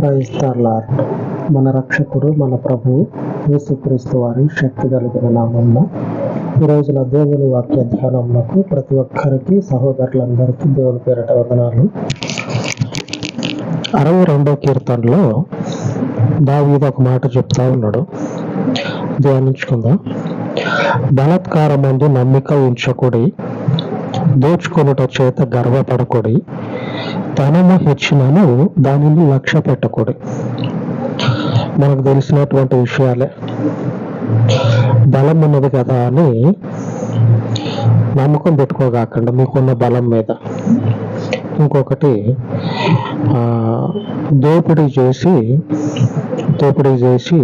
క్రైస్తలార్ మన రక్షకుడు మన ప్రభు యేసుక్రీస్తు వారి శక్తి కలిగిన నామన్న ఈ రోజున దేవుని వాక్య ధ్యానంలోకి ప్రతి ఒక్కరికి సహోదరులందరికీ దేవుని పేరట వందనాలు. అరవై రెండో కీర్తనలో దావీదు ఒక మాట చెప్తా ఉన్నాడు. ధ్యానించుకుందాం. బలాత్కారం ముందు నమ్మిక ఉంచకుడి దోచుకొనుట చేత గర్వపడకూడి ధనము హెచ్చినను దానిని లక్ష్య పెట్టకూడదు మనకు తెలిసినటువంటి విషయాలే. బలం ఉన్నది కదా అని నమ్మకం పెట్టుకోగాకండి మీకున్న బలం మీద. ఇంకొకటి దోపిడీ చేసి దోపిడీ చేసి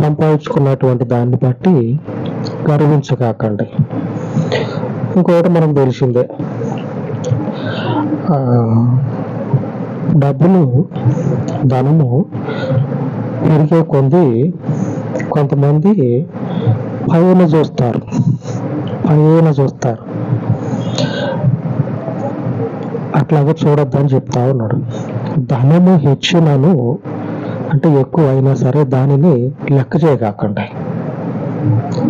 సంపాదించుకున్నటువంటి దాన్ని బట్టి గర్వించగాకండి. ఇంకొకటి మనకు తెలిసిందే. డబ్బులు ధనము పెరిగే కొంది కొంతమంది పైన చూస్తారు. పైన చూస్తారు. అట్లాగే చూడొద్దని చెప్తా ఉన్నాడు. ధనము హెచ్చినను అంటే ఎక్కువ అయినా సరే దానిని లెక్క చేయగాకండి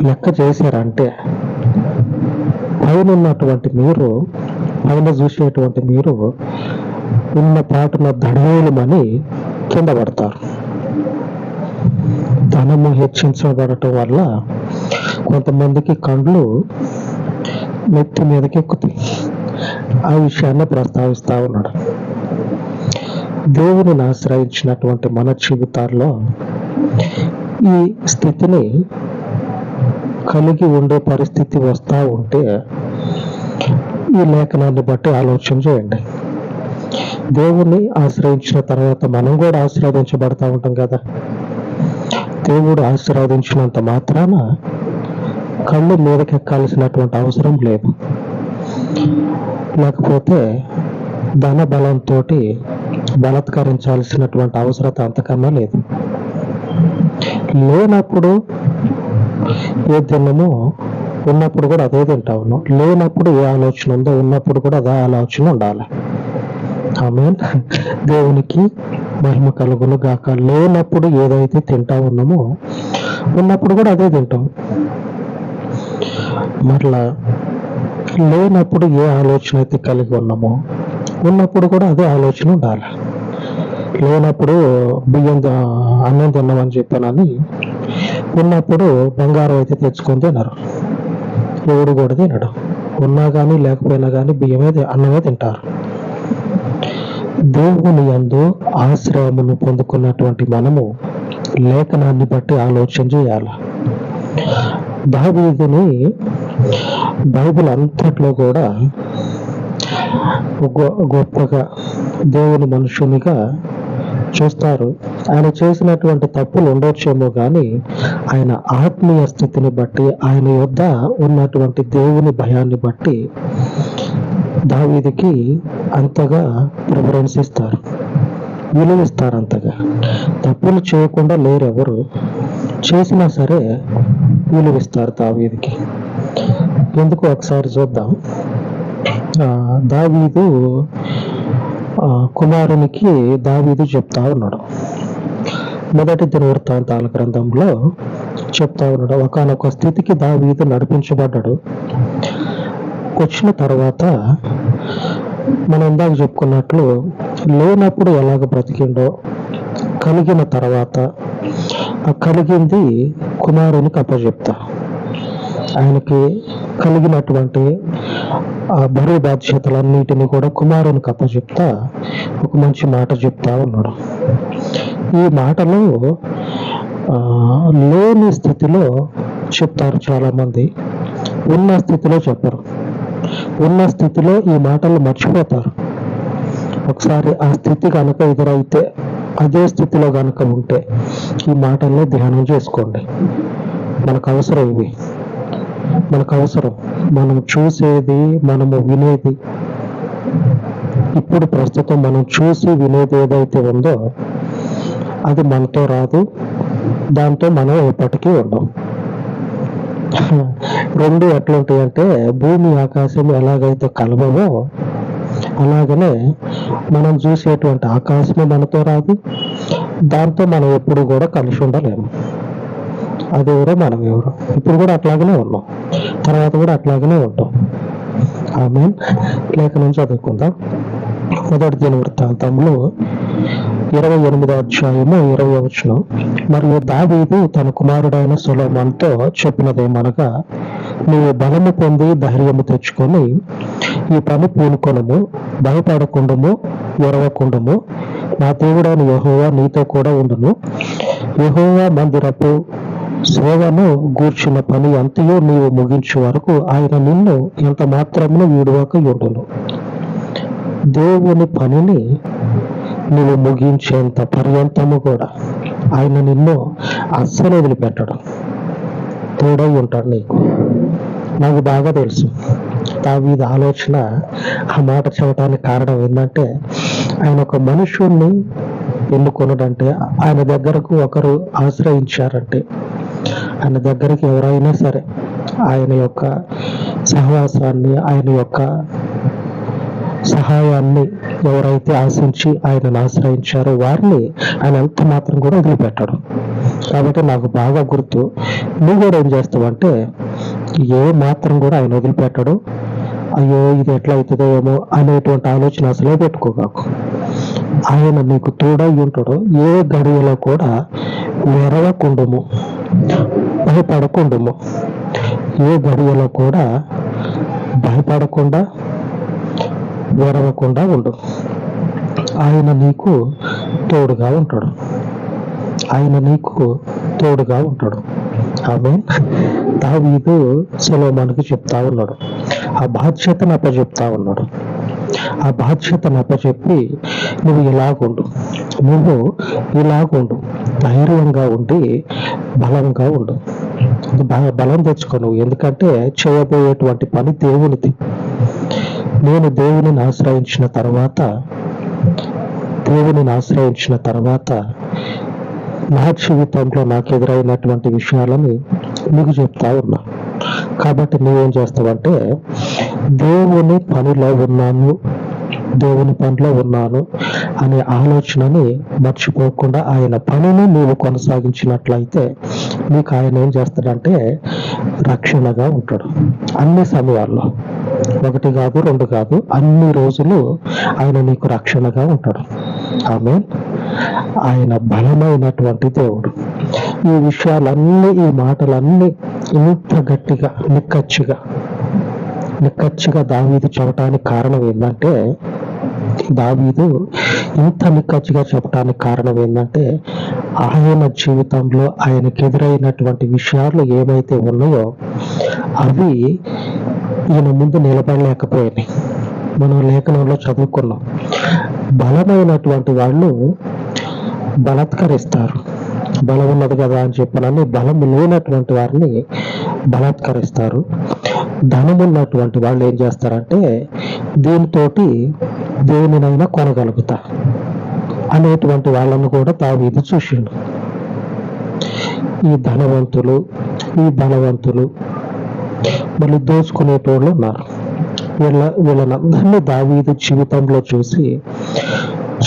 లెక్క చేశారంటే పైన ఉన్నటువంటి మీరు పైన చూసేటువంటి మీరు ఉన్న పాటున దడవేలమని కింద పడతారు. ధనము హెచ్చించబడటం వల్ల కొంతమందికి కండ్లు నెత్తి మీదకి ఎక్కుతాయి. ఆ విషయాన్ని ప్రస్తావిస్తా ఉన్నాడు. దేవుని ఆశ్రయించినటువంటి మన జీవితాల్లో ఈ స్థితిని కలిగి ఉండే పరిస్థితి వస్తూ ఉంటే ఈ లేఖనాన్ని బట్టి ఆలోచన చేయండి. దేవుణ్ణి ఆశ్రయించిన తర్వాత మనం కూడా ఆశీర్వదించబడతా ఉంటాం కదా? దేవుడు ఆశీర్వదించినంత మాత్రాన కళ్ళు మీదకెక్కాల్సినటువంటి అవసరం లేదు. లేకపోతే ధన బలంతో బలత్కరించాల్సినటువంటి అవసరత అంతకన్నా లేదు. లేనప్పుడు ఏ తిన్నమో ఉన్నప్పుడు కూడా అదే తింటా ఉన్నాం. లేనప్పుడు ఏ ఆలోచన ఉందో ఉన్నప్పుడు కూడా అదే ఆలోచన ఉండాలి. ఆమె దేవునికి మహిమ కలుగును గాక. లేనప్పుడు ఏదైతే తింటా ఉన్నామో ఉన్నప్పుడు కూడా అదే తింటాం. మరలా లేనప్పుడు ఏ ఆలోచన అయితే కలిగి ఉన్నామో ఉన్నప్పుడు కూడా అదే ఆలోచన ఉండాలి. లేనప్పుడు బియ్యం అన్నం తిన్నామని చెప్పానని ఉన్నప్పుడు బంగారం అయితే తెచ్చుకొని తినరు. ఎవడు కూడా తినడు. ఉన్నా కానీ లేకపోయినా కానీ బియ్యమే అన్నమే తింటారు. దేవుని యందు ఆశ్రయమును పొందుకున్నటువంటి మనము లేఖనాన్ని బట్టి ఆలోచన చేయాలి. దావీదుని బైబిల్ అంతట్లో కూడా గొప్పగా దేవుని మనుషునిగా చూస్తారు. ఆయన చేసినటువంటి తప్పులు ఉండొచ్చేమో కానీ ఆయన ఆత్మీయ స్థితిని బట్టి ఆయన యొద్ద ఉన్నటువంటి దేవుని భయాన్ని బట్టి దావీదికి అంతగా ప్రిఫరెన్స్ ఇస్తారు. విలువిస్తారు అంతగా. తప్పులు చేయకుండా లేరెవరు చేసినా సరే విలువిస్తారు దావీదికి. ఎందుకు ఒకసారి చూద్దాం. దావీదు కుమారునికి దావీదు చెప్తా ఉన్నాడు. మొదటి దినవృత్తాంతాల గ్రంథంలో చెప్తా ఉన్నాడు. ఒకనొక స్థితికి దావీదు నడిపించబడ్డాడు. వచ్చిన తర్వాత మనం ఇందాక చెప్పుకున్నట్లు లేనప్పుడు ఎలాగ బ్రతికిండో కలిగిన తర్వాత ఆ కలిగింది కుమారునికి అప్పచెప్తా ఆయనకి కలిగినటువంటి ఆ బరువు బాధ్యతలన్నిటిని కూడా కుమారునికి అప్పచెప్తా ఒక మంచి మాట చెప్తా ఉన్నాడు. ఈ మాటలో లేని స్థితిలో చెప్తారు చాలామంది. ఉన్న స్థితిలో చెప్పరు. ఉన్న స్థితిలో ఈ మాటలు మర్చిపోతారు. ఒకసారి ఆ స్థితి కనుక ఎదురైతే అదే స్థితిలో కనుక ఉంటే ఈ మాటల్ని ధ్యానం చేసుకోండి. మనకు అవసరం ఇవి. మనకు అవసరం. మనం చూసేది మనము వినేది. ఇప్పుడు ప్రస్తుతం మనం చూసి వినేది ఏదైతే ఉందో అది మనతో రాదు. దాంతో మనం ఎప్పటికీ ఉండం రెండు ఎట్లుంటాయి అంటే భూమి ఆకాశం ఎలాగైతే కలవవో అలాగనే మనం చూసేటువంటి ఆకాశము మనతో రాదు. దాంతో మనం ఎప్పుడు కూడా కలిసి ఉండలేము. అది ఎవరో మనం ఎవరు. ఇప్పుడు కూడా అట్లాగనే ఉన్నాం. తర్వాత కూడా అట్లాగనే ఉంటాం. ఆమె లేఖనం చదువుకుందాం. మొదటి దిన వృత్తాంతంలో ఇరవై ఎనిమిదో అధ్యాయము ఇరవై వచనం. మరియు దావీదు తన కుమారుడైన సులోమాన్తో చెప్పినదేమనగా నీవు బలము పొంది ధైర్యము తెచ్చుకొని ఈ పని పూనుకొనము భయపడకుండము ఎరవకుండము నా దేవుడైన యహోవా నీతో కూడా ఉండును. యహోవా మందిరపు సేవను గూర్చిన పని అంతయో నీవు ముగించే వరకు ఆయన నిన్ను ఎంత మాత్రమును వీడువాక ఉండును. దేవుని పనిని నువ్వు ముగించేంత పర్యంతము కూడా ఆయన నిన్ను అస్సలు వదిలిపెట్టడం. తోడై ఉంటాడు నీకు. నాకు బాగా తెలుసు. దావీదు ఆలోచన ఆ మాట చెప్పడానికి కారణం ఏంటంటే ఆయన ఒక మనుషుణ్ణి ఎన్నుకొనడంటే ఆయన దగ్గరకు ఒకరు ఆశ్రయించారంటే ఆయన దగ్గరికి ఎవరైనా సరే ఆయన యొక్క సహవాసాన్ని ఆయన యొక్క సహాయాన్ని ఎవరైతే ఆశించి ఆయనను ఆశ్రయించారో వారిని ఆయన ఎంత మాత్రం కూడా వదిలిపెట్టాడు. కాబట్టి నాకు బాగా గుర్తు నువ్వు కూడా ఏం చేస్తావంటే ఏ మాత్రం కూడా ఆయన వదిలిపెట్టడు. అయ్యో ఇది ఎట్లా అవుతుందో ఏమో అనేటువంటి ఆలోచన అసలే పెట్టుకోగాకు. ఆయన నీకు తోడై ఉంటాడు. ఏ గడియలో కూడా వెరవకుండము భయపడకుండము. ఏ గడియలో కూడా భయపడకుండా వెరవకుండా ఉండు. ఆయన నీకు తోడుగా ఉంటాడు. ఆయన నీకు తోడుగా ఉంటాడు. ఆమె దావీదు సొలోమానికి చెప్తా ఉన్నాడు. ఆ బాధ్యతను అప్పచెప్తా ఉన్నాడు. ఆ బాధ్యతను అప్పచెప్పి నువ్వు ఇలాగుండు నువ్వు ఇలాగుండు ధైర్యంగా ఉండి బలంగా ఉండు. బలం తెచ్చుకో నువ్వు. ఎందుకంటే చేయబోయేటువంటి పని దేవునిది. నేను దేవునిని ఆశ్రయించిన తర్వాత దేవునిని ఆశ్రయించిన తర్వాత నా జీవితంలో నాకు ఎదురైనటువంటి విషయాలని మీకు చెప్తా ఉన్నా. కాబట్టి నువ్వేం చేస్తావంటే దేవుని పనిలో ఉన్నాను దేవుని పనిలో ఉన్నాను అనే ఆలోచనని మర్చిపోకుండా ఆయన పనిని నీవు కొనసాగించినట్లయితే నీకు ఆయన ఏం చేస్తాడంటే రక్షణగా ఉంటాడు. అన్ని సమయాల్లో ఒకటి కాదు రెండు కాదు అన్ని రోజులు ఆయన నీకు రక్షణగా ఉంటాడు. ఆమె ఆయన బలమైనటువంటి దేవుడు. ఈ విషయాలన్నీ ఈ మాటలన్నీ ఇంత గట్టిగా నిక్కచ్చిగా నిక్కచ్చిగా దావీదు చెప్పడానికి కారణం ఏంటంటే దావీదు ఇంత నిక్కచ్చిగా చెప్పడానికి కారణం ఏంటంటే ఆయన జీవితంలో ఆయనకు ఎదురైనటువంటి విషయాలు ఏమైతే ఉన్నాయో అవి ఈయన ముందు నిలబడలేకపోయినాయి మనం లేఖనంలో చదువుకున్నాం. బలమైనటువంటి వాళ్ళు బలాత్కరిస్తారు. బలం ఉన్నది కదా అని చెప్పనని బలం లేనటువంటి వారిని బలాత్కరిస్తారు. ధనం ఉన్నటువంటి వాళ్ళు ఏం చేస్తారంటే దీనితోటి దేనినైనా కొనగలుగుతా అనేటువంటి వాళ్ళను కూడా తావీదు చూసిండు. ఈ ధనవంతులు ఈ బలవంతులు మళ్ళీ దోచుకునేటోళ్ళు ఉన్నారు. వీళ్ళ వీళ్ళనందరినీ దావీదు జీవితంలో చూసి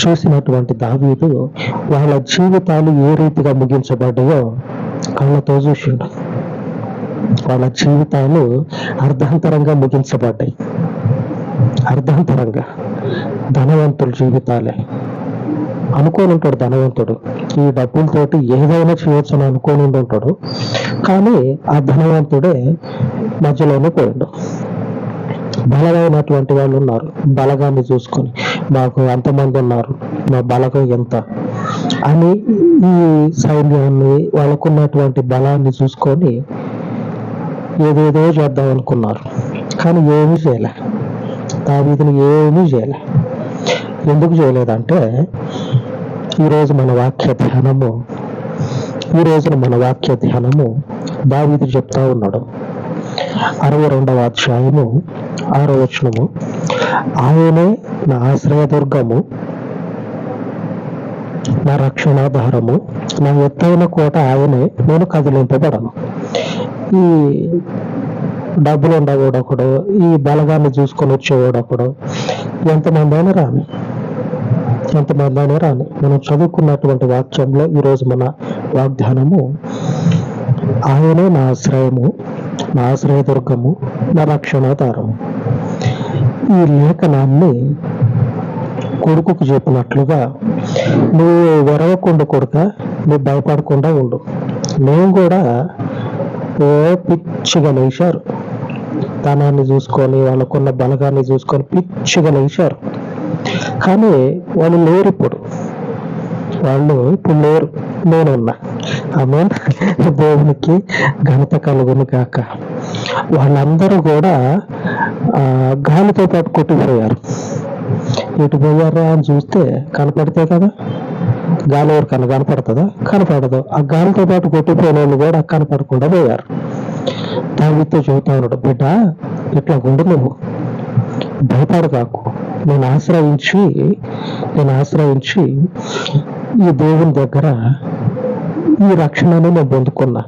చూసినటువంటి దావీదు వాళ్ళ జీవితాలు ఏ రీతిగా ముగించబడ్డాయో కళ్ళతో చూసిండు. వాళ్ళ జీవితాలు అర్ధాంతరంగా ముగించబడ్డాయి. అర్ధాంతరంగా ధనవంతుల జీవితాలే. అనుకోని ఉంటాడు ధనవంతుడు. ఈ డబ్బులతోటి ఏదైనా చేయొచ్చు అని అనుకోని ఉంటాడు కానీ ఆ ధనవంతుడే మధ్యలోనే పోయిండు. బలమైనటువంటి వాళ్ళు ఉన్నారు. బలగాన్ని చూసుకొని మాకు ఎంతమంది ఉన్నారు? మా బలగం ఎంత? అని ఈ సైన్యాన్ని వాళ్ళకున్నటువంటి బలాన్ని చూసుకొని ఏదేదో చేద్దాం అనుకున్నారు. కానీ ఏమీ చేయలే. దావీదుని ఏమీ చేయలే. ఎందుకు చేయలేదంటే ఈరోజు మన వాక్య ధ్యానము ఈ రోజున మన వాక్య ధ్యానము దావీదు చెప్తా ఉన్నాడు. అరవై రెండవ అధ్యాయము ఆరో వచనము. ఆయనే నా ఆశ్రయదుర్గము నా రక్షణాధారము నా ఎత్తైన కోట ఆయనే నేను కదిలింపబడను. ఈ డబ్బులు ఉండకూడకూడదు ఈ బలగాన్ని చూసుకొని వచ్చేవాడొకడు ఎంతమంది అయినా రాని ఎంతమంది అయినా రాని మనం చదువుకున్నటువంటి వాక్యంలో ఈరోజు మన వాగ్దానము ఆయనే నా ఆశ్రయము నా ఆశ్రయదుర్గము నా రక్షణాధారము ఈ లేఖనాన్ని కొడుకుకు చెప్పినట్లుగా నువ్వు వెరవకుండా కొడుక నువ్వు భయపడకుండా ఉండు. నేను కూడా ఓ పిచ్చిగా లేచారు. ధనాన్ని చూసుకొని వాళ్ళకున్న బలగాన్ని చూసుకొని పిచ్చిగా లేచారు. కానీ వాళ్ళు లేరు ఇప్పుడు. వాళ్ళు ఇప్పుడు లేరు. నేనున్నా. ఆమె దేవునికి ఘనత కలుగును కాక వాళ్ళందరూ కూడా ఆ, గాలితో పాటు కొట్టిపోయారు ఇటు పోయారా అని చూస్తే కనపడితే కదా? గాలి ఎవరికన్నా కనపడుతుందా? కనపడదు. ఆ గాలితో పాటు కొట్టిపోయిన వాళ్ళు కూడా కనపడకుండా పోయారు. దానితో చెబుతా ఉన్నాడు బిడ్డ ఇట్లా ఉండు నువ్వు. భయపడగాకు నేను ఆశ్రయించి నేను ఆశ్రయించి ఈ దేవుని దగ్గర ఈ రక్షణను నేను పొందుకున్నా.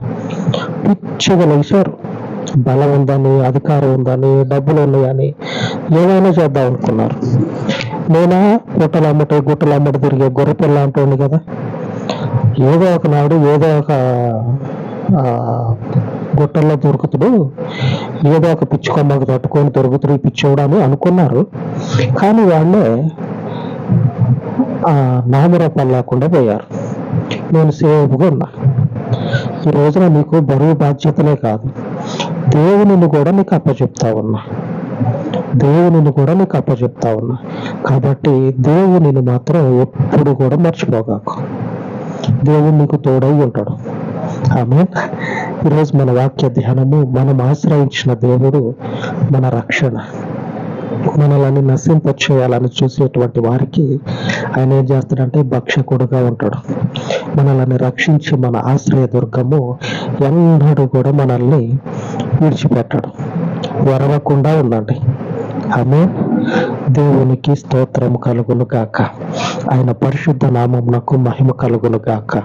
పిచ్చిగా లేచారు బలం ఉందని అధికారం ఉందని డబ్బులు ఉన్నాయని ఏమైనా చేద్దాం అనుకున్నారు. నేనా గుట్టలు అమ్మటే గుట్టలు అమ్మట తిరిగే గొర్రెపిల్ల అంటుంది కదా. ఏదో ఒక నాడు ఏదో ఒక ఆ, గుట్టల్లో దొరుకుతుడు. ఏదో ఒక పిచ్చి కొమ్మకు తట్టుకొని దొరుకుతుడు ఈ పిచ్చోడు అని అనుకున్నారు. కానీ వాళ్ళే ఆ, నామరూపాలు లేకుండా పోయారు. నేను సేవగా ఉన్నా. ఈ రోజున నీకు బరువు బాధ్యతలే కాదు. దేవునిని కూడా నీకు అప్పచెప్తా ఉన్నా. దేవునిని కూడా నీకు అప్పచెప్తా ఉన్నా. కాబట్టి దేవునిని మాత్రం ఎప్పుడు కూడా మర్చిపోగాకు. దేవుడు నీకు తోడై ఉంటాడు. ఆమె. ఈరోజు మన వాక్య ధ్యానము మనం ఆశ్రయించిన దేవుడు మన రక్షణ. మనల్ని నశింప చేయాలని చూసేటువంటి వారికి ఆయన ఏం చేస్తాడంటే భక్షకుడుగా ఉంటాడు. మనల్ని రక్షించి మన ఆశ్రయ దుర్గము ఎన్నడూ కూడా మనల్ని విడిచిపెట్టడు. వరవకుండా ఉండండి. ఆమె దేవునికి స్తోత్రం కలుగును గాక. ఆయన పరిశుద్ధ నామమునకు మహిమ కలుగును గాక.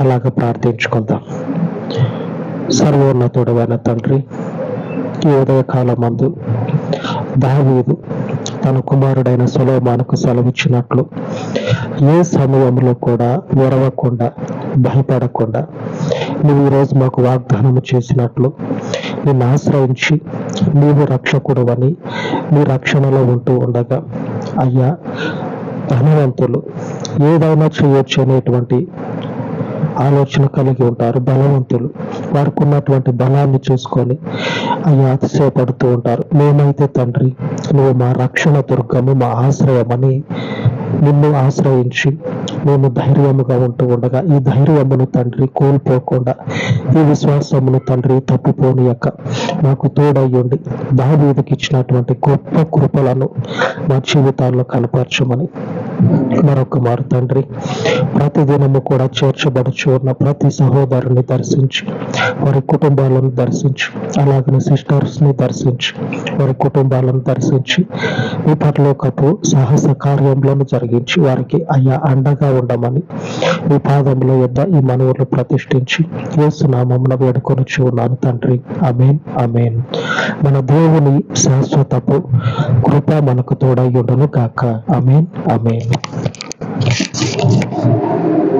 అలాగ ప్రార్థించుకుందాం. సర్వోన్నతుడైన తండ్రి ఈ ఉదయకాలం మందు దావీదు తన కుమారుడైన సులోమానుకు సెలవిచ్చినట్లు ఏ సమయంలో కూడా ఒరవకుండా భయపడకుండా నువ్వు ఈరోజు మాకు వాగ్దానం చేసినట్లు నిన్ను ఆశ్రయించి నీవు రక్షకుడు అని నీ రక్షణలో ఉంటూ ఉండగా అయ్యా ధనవంతులు ఏదైనా చేయొచ్చు అనేటువంటి ఆలోచన కలిగి ఉంటారు బలవంతులు. వారికి ఉన్నటువంటి బలాన్ని చూసుకొని అవి అతిశయపడుతూ ఉంటారు. మేమైతే తండ్రి నువ్వు మా రక్షణ దుర్గము మా ఆశ్రయమని నిన్ను ఆశ్రయించి మేము ధైర్యముగా ఉంటూ ఉండగా ఈ ధైర్యమును తండ్రి కోల్పోకుండా ఈ విశ్వాసమును తండ్రి తప్పిపోనియక మాకు తోడయ్యుండి దావీదుకి ఇచ్చినటువంటి గొప్ప కృపలను మా జీవితాల్లో కనపరచమని మరొక మారు తండ్రి ప్రతిదినము కూడా చేర్చబడుచు ఉన్న ప్రతి సహోదరుని దర్శించి వారి కుటుంబాలను దర్శించి అలాగనే సిస్టర్స్ని దర్శించి వారి కుటుంబాలను దర్శించి ఈ పరలోకపు సాహస కార్యములను జరిగించి వారికి అయ్యా అండగా ఉండమని మీ పాదంలో యొద్ద ఈ మనవులు ప్రతిష్ఠించి యేసునామమున వేడుకొని ఉన్నాను తండ్రి. అమేన్ అమేన్ మన దేవుని శాశ్వతపు కృప మనకు తోడయ్యుండును కాక అమేన్ అమేన్